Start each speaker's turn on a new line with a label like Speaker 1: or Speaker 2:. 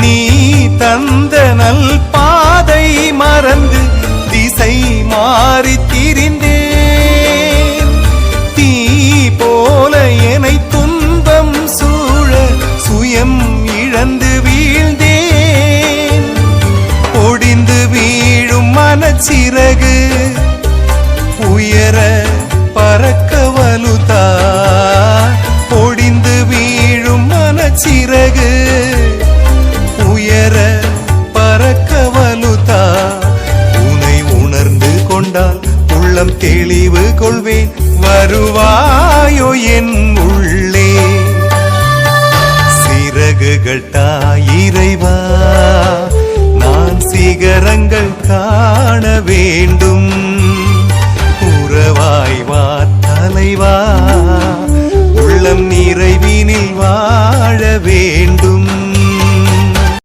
Speaker 1: நீ தந்த நல் பாதை மறந்து திசை மாறி திரிந்தேன். தீ போல என்னை துன்பம் சூழ சுயம் இழந்து வீழ்ந்தேன். ஒடிந்து வீழும் மனச்சிறகு உயர பறக்க வலுதா? ஒடிந்து வீழும் மனச்சிறகு உயர பறக்க வலுதா? உனை உணர்ந்து கொண்டால் உள்ளம் தெளிவு கொள்வேன். வருவாயோ என் உள்ளே? சிறகுகள் தாயிரைவா நான் சிகரங்கள் காண வேண்டும்.